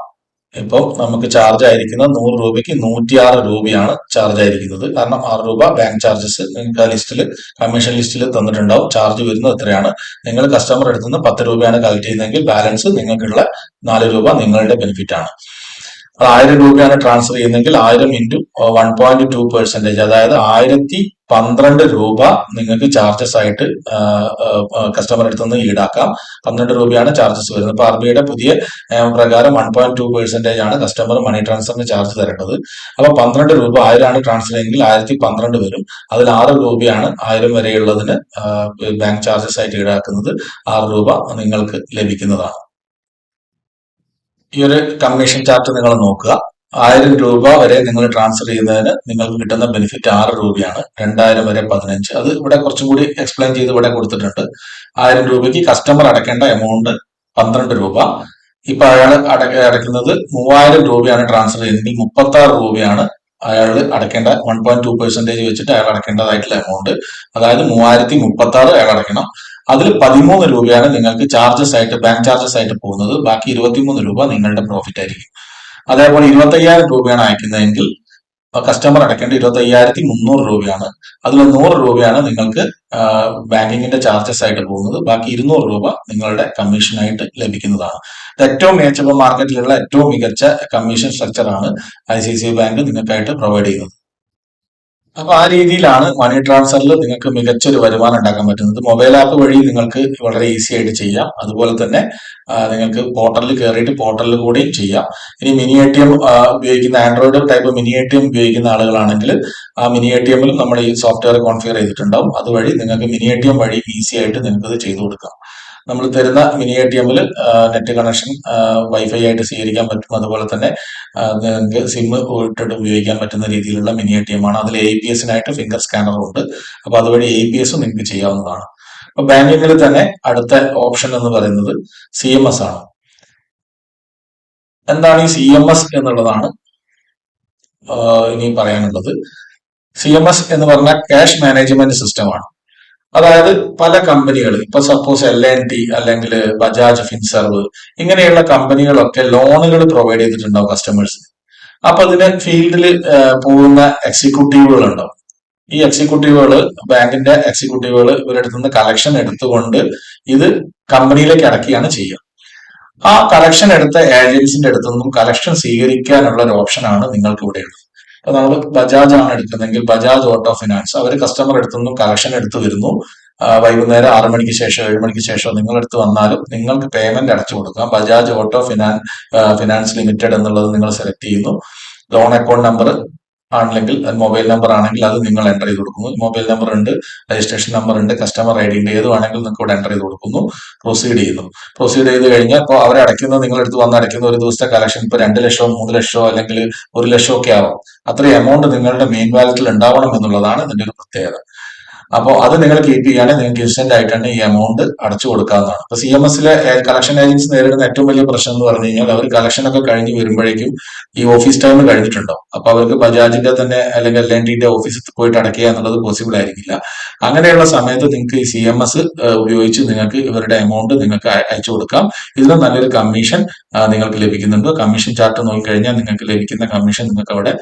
ഇപ്പോൾ നമുക്ക് ചാർജ് ആയിരിക്കുന്നത് നൂറ് രൂപയ്ക്ക് നൂറ്റിയാറ് രൂപയാണ് ചാർജ് ആയിരിക്കുന്നത്. കാരണം ആറ് രൂപ ബാങ്ക് ചാർജസ് നിങ്ങൾക്ക് ആ ലിസ്റ്റിൽ കമ്മീഷൻ ലിസ്റ്റിൽ തന്നിട്ടുണ്ടാവും. ചാർജ് വരുന്നത് എത്രയാണ്? നിങ്ങൾ കസ്റ്റമർ എടുത്തുനിന്ന് പത്ത് രൂപയാണ് കളക്ട് ചെയ്യുന്നതെങ്കിൽ ബാലൻസ് നിങ്ങൾക്കുള്ള നാല് രൂപ നിങ്ങളുടെ ബെനിഫിറ്റ് ആണ്. ആയിരം രൂപയാണ് ട്രാൻസ്ഫർ ചെയ്യുന്നതെങ്കിൽ ആയിരം into one point two percentage അതായത് ആയിരത്തി പന്ത്രണ്ട് രൂപ നിങ്ങൾക്ക് ചാർജസ് ആയിട്ട് കസ്റ്റമർ അടുത്ത് നിന്ന് ഈടാക്കാം. പന്ത്രണ്ട് രൂപയാണ് ചാർജസ് വരുന്നത്. ഇപ്പൊ ആർ പുതിയ പ്രകാരം വൺ പോയിന്റ് ടു പെർസെന്റേജ് ആണ് കസ്റ്റമർ മണി ട്രാൻസ്ഫറിന് ചാർജ് തരേണ്ടത്. അപ്പൊ പന്ത്രണ്ട് രൂപ ആയിരമാണ് ട്രാൻസ്ഫർ എങ്കിൽ ആയിരത്തി പന്ത്രണ്ട് വരും. അതിൽ ആറ് രൂപയാണ് ആയിരം വരെയുള്ളതിന് ബാങ്ക് ചാർജസ് ആയിട്ട് ഈടാക്കുന്നത്. ആറ് രൂപ നിങ്ങൾക്ക് ലഭിക്കുന്നതാണ്. ഈ ഒരു കമ്മീഷൻ ചാർട്ട് നിങ്ങൾ നോക്കുക. ആയിരം രൂപ വരെ നിങ്ങൾ ട്രാൻസ്ഫർ ചെയ്യുന്നതിന് നിങ്ങൾക്ക് കിട്ടുന്ന ബെനിഫിറ്റ് ആറ് രൂപയാണ്. രണ്ടായിരം വരെ പതിനഞ്ച്. അത് ഇവിടെ കുറച്ചും കൂടി എക്സ്പ്ലെയിൻ ചെയ്ത് ഇവിടെ കൊടുത്തിട്ടുണ്ട്. ആയിരം രൂപയ്ക്ക് കസ്റ്റമർ അടക്കേണ്ട എമൗണ്ട് പന്ത്രണ്ട് രൂപ. ഇപ്പൊ അയാൾ അടയ്ക്കുന്നത് മൂവായിരം രൂപയാണ് ട്രാൻസ്ഫർ ചെയ്യുന്നത്. മുപ്പത്തി ആറ് രൂപയാണ് അയാൾ അടക്കേണ്ട വൺ പോയിന്റ് ടു പെർസെന്റേജ് വെച്ചിട്ട് അയാൾ അടക്കേണ്ടതായിട്ടുള്ള എമൗണ്ട് അതായത് മൂവായിരത്തി മുപ്പത്തി ആറ് അയാൾ അടയ്ക്കണം. അതിൽ പതിമൂന്ന് രൂപയാണ് നിങ്ങൾക്ക് ചാർജസ് ആയിട്ട് ബാങ്ക് ചാർജസ് ആയിട്ട് പോകുന്നത്. ബാക്കി ഇരുപത്തിമൂന്ന് രൂപ നിങ്ങളുടെ പ്രോഫിറ്റ് ആയിരിക്കും. അതേപോലെ ഇരുപത്തി അയ്യായിരം രൂപയാണ് അയക്കുന്നതെങ്കിൽ കസ്റ്റമർ അടയ്ക്കേണ്ട ഇരുപത്തയ്യായിരത്തി മുന്നൂറ് രൂപയാണ്. അതിൽ നൂറ് രൂപയാണ് നിങ്ങൾക്ക് ബാങ്കിങ്ങിന്റെ ചാർജസ് ആയിട്ട് പോകുന്നത്. ബാക്കി ഇരുന്നൂറ് രൂപ നിങ്ങളുടെ കമ്മീഷനായിട്ട് ലഭിക്കുന്നതാണ്. ഏറ്റവും മികച്ച മാർക്കറ്റിലുള്ള ഏറ്റവും മികച്ച കമ്മീഷൻ സ്ട്രക്ചറാണ് ഐ സി സി ബാങ്ക് നിങ്ങൾക്കായിട്ട് പ്രൊവൈഡ് ചെയ്യുന്നത്. അപ്പൊ ആ രീതിയിലാണ് മണി ട്രാൻസ്ഫറിൽ നിങ്ങൾക്ക് മികച്ചൊരു വരുമാനം ഉണ്ടാക്കാൻ പറ്റുന്നത്. മൊബൈൽ ആപ്പ് വഴി നിങ്ങൾക്ക് വളരെ ഈസി ആയിട്ട് ചെയ്യാം. അതുപോലെ തന്നെ നിങ്ങൾക്ക് പോർട്ടലിൽ കയറിയിട്ട് പോർട്ടലിൽ കൂടെയും ചെയ്യാം. ഇനി മിനി എ ടി എം ഉപയോഗിക്കുന്ന android type mini A T M ഉപയോഗിക്കുന്ന ആളുകളാണെങ്കിൽ ആ മിനി എ ടി എമ്മിലും നമ്മൾ ഈ സോഫ്റ്റ്വെയർ കോൺഫിഗർ ചെയ്തിട്ടുണ്ടാവും. അതുവഴി നിങ്ങൾക്ക് മിനി എ ടി എം വഴി ഈസി ആയിട്ട് നിങ്ങൾക്ക് ഇത് ചെയ്തു കൊടുക്കാം. നമ്മൾ തരുന്ന മിനി എ ടി എമ്മിൽ നെറ്റ് കണക്ഷൻ വൈഫൈ ആയിട്ട് സ്വീകരിക്കാൻ പറ്റും. അതുപോലെ തന്നെ നിങ്ങൾക്ക് സിം ഇട്ടിട്ട് ഉപയോഗിക്കാൻ പറ്റുന്ന രീതിയിലുള്ള മിനി എ ടി എം ആണ്. അതിൽ എ പി എസിനായിട്ട് ഫിംഗർ സ്കാനറും ഉണ്ട്. അപ്പൊ അതുവഴി എ പി എസും നിങ്ങൾക്ക് ചെയ്യാവുന്നതാണ്. അപ്പൊ ബാങ്കിങ്ങിൽ തന്നെ അടുത്ത ഓപ്ഷൻ എന്ന് പറയുന്നത് സി എം എസ് ആണ്. എന്താണ് ഈ സി എം എസ് എന്നുള്ളതാണ് ഇനി പറയാനുള്ളത്. സി എം എസ് എന്ന് പറഞ്ഞാൽ ക്യാഷ് മാനേജ്മെന്റ് സിസ്റ്റമാണ് അതായത് പല കമ്പനികൾ ഇപ്പൊ സപ്പോസ് എൽ എൻ ടി അല്ലെങ്കിൽ ബജാജ് ഫിൻസർവ് ഇങ്ങനെയുള്ള കമ്പനികളൊക്കെ ലോണുകൾ പ്രൊവൈഡ് ചെയ്തിട്ടുണ്ടാവും കസ്റ്റമേഴ്സിന് അപ്പൊ അതിന് ഫീൽഡിൽ പോകുന്ന എക്സിക്യൂട്ടീവുകൾ ഉണ്ടാവും ഈ എക്സിക്യൂട്ടീവുകൾ ബാങ്കിന്റെ എക്സിക്യൂട്ടീവുകൾ ഇവരുടെ നിന്ന് കളക്ഷൻ എടുത്തുകൊണ്ട് ഇത് കമ്പനിയിലേക്ക് അടക്കുകയാണ് ചെയ്യുക. ആ കളക്ഷൻ എടുത്ത ഏജൻസിന്റെ അടുത്തു നിന്നും കളക്ഷൻ സ്വീകരിക്കാനുള്ള ഒരു ഓപ്ഷനാണ് നിങ്ങൾക്ക് ഇവിടെ ഉള്ളത് അപ്പൊ നമ്മൾ ബജാജ് ആണ് എടുക്കുന്നതെങ്കിൽ ബജാജ് ഓട്ടോ ഫിനാൻസ്. അവർ കസ്റ്റമർ എടുത്തുനിന്നും കളക്ഷൻ എടുത്തു വരുന്നു. വൈകുന്നേരം ആറു മണിക്ക് ശേഷം ഏഴ് മണിക്ക് ശേഷം നിങ്ങളെടുത്ത് വന്നാലും നിങ്ങൾക്ക് പേയ്മെന്റ് അടച്ചു കൊടുക്കാം. ബജാജ് ഓട്ടോ ഫിനാൻ ഫിനാൻസ് ലിമിറ്റഡ് എന്നുള്ളത് നിങ്ങൾ സെലക്ട് ചെയ്യുന്നു. ലോൺ അക്കൗണ്ട് നമ്പർ ആണെങ്കിൽ മൊബൈൽ നമ്പർ ആണെങ്കിൽ അത് നിങ്ങൾ എന്റർ ചെയ്ത് കൊടുക്കുന്നു. മൊബൈൽ നമ്പർ ഉണ്ട് രജിസ്ട്രേഷൻ നമ്പർ ഉണ്ട് കസ്റ്റമർ ഐ ഡി ഉണ്ട് ഏത് വേണമെങ്കിലും നിങ്ങൾക്ക് ഇവിടെ എന്റർ ചെയ്ത് കൊടുക്കുന്നു. പ്രൊസീഡ് ചെയ്യുന്നു. പ്രൊസീഡ് ചെയ്ത് കഴിഞ്ഞാൽ ഇപ്പോൾ അവർ അടയ്ക്കുന്നത് നിങ്ങളെടുത്ത് വന്ന് അടയ്ക്കുന്ന ഒരു ദിവസത്തെ കളക്ഷൻ ഇപ്പോൾ രണ്ട് ലക്ഷമോ മൂന്ന് ലക്ഷമോ അല്ലെങ്കിൽ ഒരു ലക്ഷമോ ഒക്കെ ആവും. അത്രയും എമൗണ്ട് നിങ്ങളുടെ മെയിൻ വാലറ്റിൽ ഉണ്ടാവണം എന്നുള്ളതാണ് ഇതിന്റെ ഒരു പ്രത്യേകത. അപ്പോൾ അത് നിങ്ങൾ കീപ്പ് ചെയ്യുകയാണെങ്കിൽ നിങ്ങൾക്ക് ഇൻസ്റ്റന്റ് ആയിട്ട് ഈ എമൗണ്ട് അടച്ചു കൊടുക്കാവുന്നതാണ്. അപ്പൊ സി എം എസിലെ കളക്ഷൻ ഏജൻസി നേരിടുന്ന ഏറ്റവും വലിയ പ്രശ്നം എന്ന് പറഞ്ഞു കഴിഞ്ഞാൽ അവർ കളക്ഷൻ ഒക്കെ കഴിഞ്ഞ് വരുമ്പോഴേക്കും ഈ ഓഫീസ് ടൈം കഴിഞ്ഞിട്ടുണ്ടാവും. അപ്പൊ അവർക്ക് ബജാജിന്റെ തന്നെ അല്ലെങ്കിൽ എൽ എൻ ഡിന്റെ ഓഫീസിൽ പോയിട്ട് അടയ്ക്കുക എന്നുള്ളത് പോസിബിൾ ആയിരിക്കില്ല. അങ്ങനെയുള്ള സമയത്ത് നിങ്ങൾക്ക് ഈ സി എം എസ് ഉപയോഗിച്ച് നിങ്ങൾക്ക് ഇവരുടെ എമൗണ്ട് നിങ്ങൾക്ക് അയച്ചു കൊടുക്കാം. ഇതിന് നല്ലൊരു കമ്മീഷൻ നിങ്ങൾക്ക് ലഭിക്കുന്നുണ്ട്. കമ്മീഷൻ ചാർട്ട് നോക്കിക്കഴിഞ്ഞാൽ നിങ്ങൾക്ക് ലഭിക്കുന്ന കമ്മീഷൻ നിങ്ങൾക്ക് അവിടെ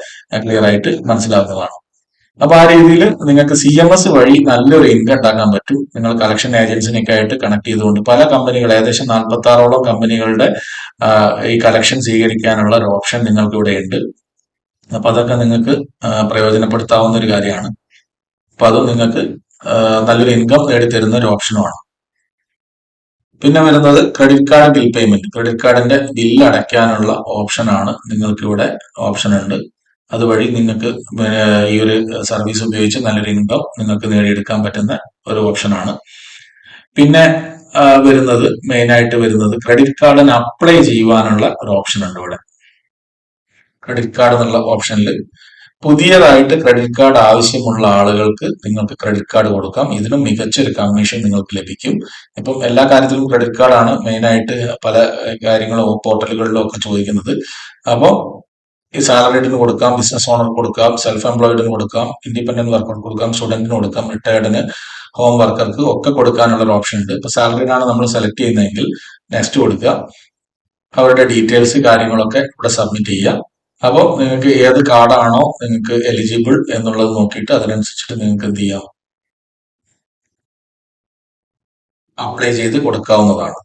ക്ലിയർ ആയിട്ട് മനസ്സിലാക്കുന്നതാണ് അപ്പൊ ആ രീതിയിൽ നിങ്ങൾക്ക് സി എം എസ് വഴി നല്ലൊരു ഇൻകം ഉണ്ടാക്കാൻ പറ്റും. നിങ്ങൾ കളക്ഷൻ ഏജൻസിനൊക്കെ ആയിട്ട് കണക്ട് ചെയ്തുകൊണ്ട് പല കമ്പനികൾ ഏകദേശം നാൽപ്പത്തി ആറോളം കമ്പനികളുടെ ഈ കളക്ഷൻ സ്വീകരിക്കാനുള്ള ഒരു ഓപ്ഷൻ നിങ്ങൾക്ക് ഇവിടെ ഉണ്ട്. അപ്പൊ അതൊക്കെ നിങ്ങൾക്ക് പ്രയോജനപ്പെടുത്താവുന്ന ഒരു കാര്യമാണ്. അപ്പൊ അതും നിങ്ങൾക്ക് നല്ലൊരു ഇൻകം നേടിത്തരുന്ന ഒരു ഓപ്ഷനുമാണ് പിന്നെ വരുന്നത് credit card bill payment credit കാർഡിന്റെ ബില്ല് അടയ്ക്കാനുള്ള ഓപ്ഷനാണ് നിങ്ങൾക്ക് ഇവിടെ ഓപ്ഷൻ ഉണ്ട്. അതുവഴി നിങ്ങൾക്ക് ഈ ഒരു സർവീസ് ഉപയോഗിച്ച് നല്ലൊരു ഇൻകം നിങ്ങൾക്ക് നേടിയെടുക്കാൻ പറ്റുന്ന ഒരു ഓപ്ഷനാണ് പിന്നെ വരുന്നത് മെയിൻ ആയിട്ട് വരുന്നത് ക്രെഡിറ്റ് കാർഡിന് അപ്ലൈ ചെയ്യുവാനുള്ള ഒരു ഓപ്ഷൻ ഉണ്ട് ഇവിടെ. ക്രെഡിറ്റ് കാർഡ് എന്നുള്ള ഓപ്ഷനിൽ പുതിയതായിട്ട് ക്രെഡിറ്റ് കാർഡ് ആവശ്യമുള്ള ആളുകൾക്ക് നിങ്ങൾക്ക് ക്രെഡിറ്റ് കാർഡ് കൊടുക്കാം. ഇതിനും മികച്ചൊരു കമ്മീഷൻ നിങ്ങൾക്ക് ലഭിക്കും. ഇപ്പം എല്ലാ കാര്യത്തിലും ക്രെഡിറ്റ് കാർഡാണ് മെയിനായിട്ട് പല കാര്യങ്ങളും പോർട്ടലുകളിലും ഒക്കെ ചോദിക്കുന്നത്. അപ്പോൾ ഈ സാലറിഡിന് കൊടുക്കാം ബിസിനസ് ഓണർ കൊടുക്കാം സെൽഫ് എംപ്ലോയിഡിന് കൊടുക്കാം ഇൻഡിപെൻഡന്റ് വർക്കർക്ക് കൊടുക്കാം സ്റ്റുഡന്റിന് കൊടുക്കാം റിട്ടയർഡിന് ഹോം വർക്കർക്ക് ഒക്കെ കൊടുക്കാനുള്ള ഒരു ഓപ്ഷൻ ഉണ്ട്. ഇപ്പൊ സാലറിഡാണ് നമ്മൾ സെലക്ട് ചെയ്യുന്നതെങ്കിൽ നെക്സ്റ്റ് കൊടുക്കുക. അവരുടെ ഡീറ്റെയിൽസ് കാര്യങ്ങളൊക്കെ ഇവിടെ സബ്മിറ്റ് ചെയ്യുക. അപ്പോൾ നിങ്ങൾക്ക് ഏത് കാർഡാണോ നിങ്ങൾക്ക് എലിജിബിൾ എന്നുള്ളത് നോക്കിയിട്ട് അതിനനുസരിച്ചിട്ട് നിങ്ങൾക്ക് എന്ത് ചെയ്യാം? അപ്ലൈ ചെയ്ത് കൊടുക്കാവുന്നതാണ്.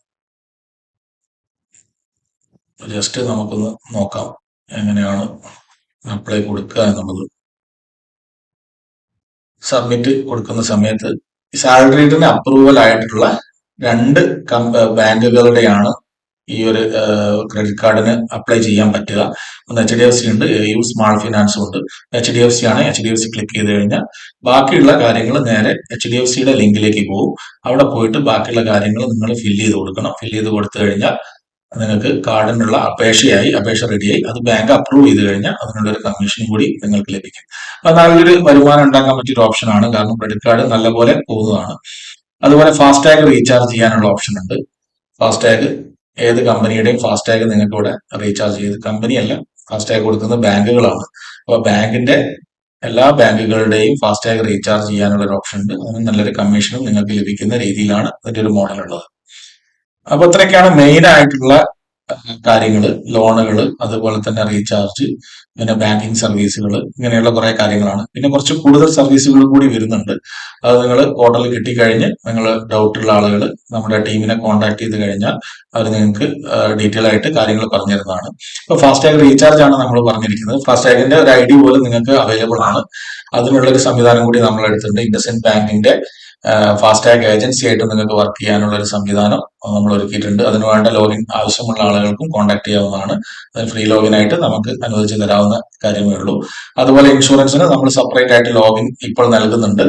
ജസ്റ്റ് നമുക്കൊന്ന് നോക്കാം. എങ്ങനെയാണ് അപ്ലൈ കൊടുക്കുക എന്നുള്ളത്. സബ്മിറ്റ് കൊടുക്കുന്ന സമയത്ത് സാലറിയുടെ അപ്രൂവൽ ആയിട്ടുള്ള രണ്ട് ബാങ്കുകളുടെയാണ് ഈ ഒരു ക്രെഡിറ്റ് കാർഡിന് അപ്ലൈ ചെയ്യാൻ പറ്റുക. ഒന്ന് എച്ച് ഡി എഫ് സി ഉണ്ട് യു സ്മാൾ ഫിനാൻസും ഉണ്ട്. എച്ച് ഡി എഫ് സി ആണ് H D F C click ചെയ്ത് കഴിഞ്ഞാൽ ബാക്കിയുള്ള കാര്യങ്ങൾ നേരെ എച്ച് ഡി എഫ് സിയുടെ ലിങ്കിലേക്ക് പോകും. അവിടെ പോയിട്ട് ബാക്കിയുള്ള കാര്യങ്ങൾ നിങ്ങൾ ഫില്ല് ചെയ്ത് കൊടുക്കണം. ഫില്ല് ചെയ്ത് കൊടുത്തു കഴിഞ്ഞാൽ നിങ്ങൾക്ക് കാർഡിനുള്ള അപേക്ഷയായി അപേക്ഷ റെഡിയായി അത് ബാങ്ക് അപ്രൂവ് ചെയ്ത് കഴിഞ്ഞാൽ അതിനുള്ള ഒരു കമ്മീഷൻ കൂടി നിങ്ങൾക്ക് ലഭിക്കും. അപ്പൊ നല്ലൊരു വരുമാനം ഉണ്ടാക്കാൻ പറ്റിയ ഒരു ഓപ്ഷനാണ് കാരണം ക്രെഡിറ്റ് കാർഡ് നല്ലപോലെ പോകുന്നതാണ്. അതുപോലെ ഫാസ്ടാഗ് റീചാർജ് ചെയ്യാനുള്ള ഓപ്ഷൻ ഉണ്ട്. ഫാസ്ടാഗ് ഏത് കമ്പനിയുടെയും ഫാസ്ടാഗ് നിങ്ങൾക്ക് ഇവിടെ റീചാർജ് ചെയ്ത് കമ്പനിയല്ല ഫാസ്ടാഗ് കൊടുക്കുന്ന ബാങ്കുകളാണ്. അപ്പൊ ബാങ്കിന്റെ എല്ലാ ബാങ്കുകളുടെയും ഫാസ്ടാഗ് റീചാർജ് ചെയ്യാനുള്ള ഒരു ഓപ്ഷൻ ഉണ്ട്. അതിന് നല്ലൊരു കമ്മീഷനും നിങ്ങൾക്ക് ലഭിക്കുന്ന രീതിയിലാണ് അതിന്റെ ഒരു മോഡൽ ഉള്ളത്. അപ്പൊ ഇത്രയൊക്കെയാണ് മെയിൻ ആയിട്ടുള്ള കാര്യങ്ങൾ ലോണുകൾ അതുപോലെ തന്നെ റീചാർജ് പിന്നെ ബാങ്കിങ് സർവീസുകൾ ഇങ്ങനെയുള്ള കുറെ കാര്യങ്ങളാണ്. പിന്നെ കുറച്ച് കൂടുതൽ സർവീസുകൾ കൂടി വരുന്നുണ്ട്. അത് നിങ്ങൾ പോർട്ടലിൽ കിട്ടിക്കഴിഞ്ഞ് നിങ്ങൾ ഡൗട്ട് ഉള്ള ആളുകൾ നമ്മുടെ ടീമിനെ കോൺടാക്ട് ചെയ്ത് കഴിഞ്ഞാൽ അവർ നിങ്ങൾക്ക് ഡീറ്റെയിൽ ആയിട്ട് കാര്യങ്ങൾ പറഞ്ഞു ഇപ്പൊ ഫാസ്ടാഗ് റീചാർജ് ആണ് നമ്മൾ പറഞ്ഞിരിക്കുന്നത്. ഫാസ്ടാഗിന്റെ ഒരു ഐ ഡി പോലും നിങ്ങൾക്ക് അവൈലബിൾ ആണ്. അതിനുള്ള ഒരു സംവിധാനം കൂടി നമ്മൾ എടുത്തിട്ടുണ്ട് ഇൻഡസ്ഇൻഡ് ബാങ്കിന്റെ ഫാസ്ടാഗ് ഏജൻസി ആയിട്ട് നിങ്ങൾക്ക് വർക്ക് ചെയ്യാനുള്ള ഒരു സംവിധാനം. നമ്മൾ ഒരുക്കിയിട്ടുണ്ട്. അതിന് വേണ്ട ലോഗിൻ ആവശ്യമുള്ള ആളുകൾക്കും കോൺടാക്ട് ചെയ്യാവുന്നതാണ്. അത് ഫ്രീ ലോഗിൻ ആയിട്ട് നമുക്ക് അനുവദിച്ച് തരാവുന്ന കാര്യമേ ഉള്ളൂ. അതുപോലെ ഇൻഷുറൻസിന് നമ്മൾ സെപ്പറേറ്റ് ആയിട്ട് ലോഗിൻ ഇപ്പോൾ നൽകുന്നുണ്ട്.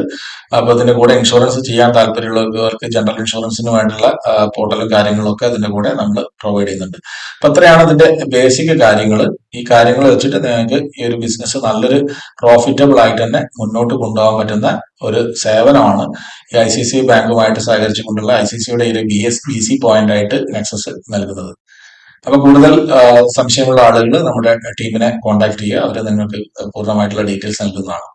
അപ്പൊ അതിന്റെ കൂടെ ഇൻഷുറൻസ് ചെയ്യാൻ താല്പര്യമുള്ളവർക്ക് ജനറൽ ഇൻഷുറൻസിന് വേണ്ടിയുള്ള പോർട്ടലും കാര്യങ്ങളൊക്കെ അതിന്റെ കൂടെ നമ്മൾ പ്രൊവൈഡ് ചെയ്യുന്നുണ്ട്. അപ്പൊ അത്രയാണ് അതിന്റെ ബേസിക് കാര്യങ്ങൾ ഈ കാര്യങ്ങൾ വെച്ചിട്ട് നിങ്ങൾക്ക് ഈ ഒരു ബിസിനസ് നല്ലൊരു പ്രോഫിറ്റബിൾ ആയിട്ട് തന്നെ മുന്നോട്ട് കൊണ്ടുപോകാൻ പറ്റുന്ന ഒരു സേവനമാണ്. ഈ ഐ സി സി ബാങ്കുമായിട്ട് സഹകരിച്ചുകൊണ്ടുള്ള ഐ സി സിയുടെ ഈ B S B C point ആയിട്ട് ആക്സസ് നൽകുന്നത്. അപ്പൊ കൂടുതൽ സംശയമുള്ള ആളുകൾ നമ്മുടെ ടീമിനെ കോൺടാക്ട് ചെയ്യുക. അവർ നിങ്ങൾക്ക് പൂർണമായിട്ടുള്ള ഡീറ്റെയിൽസ് നൽകുന്നതാണ്.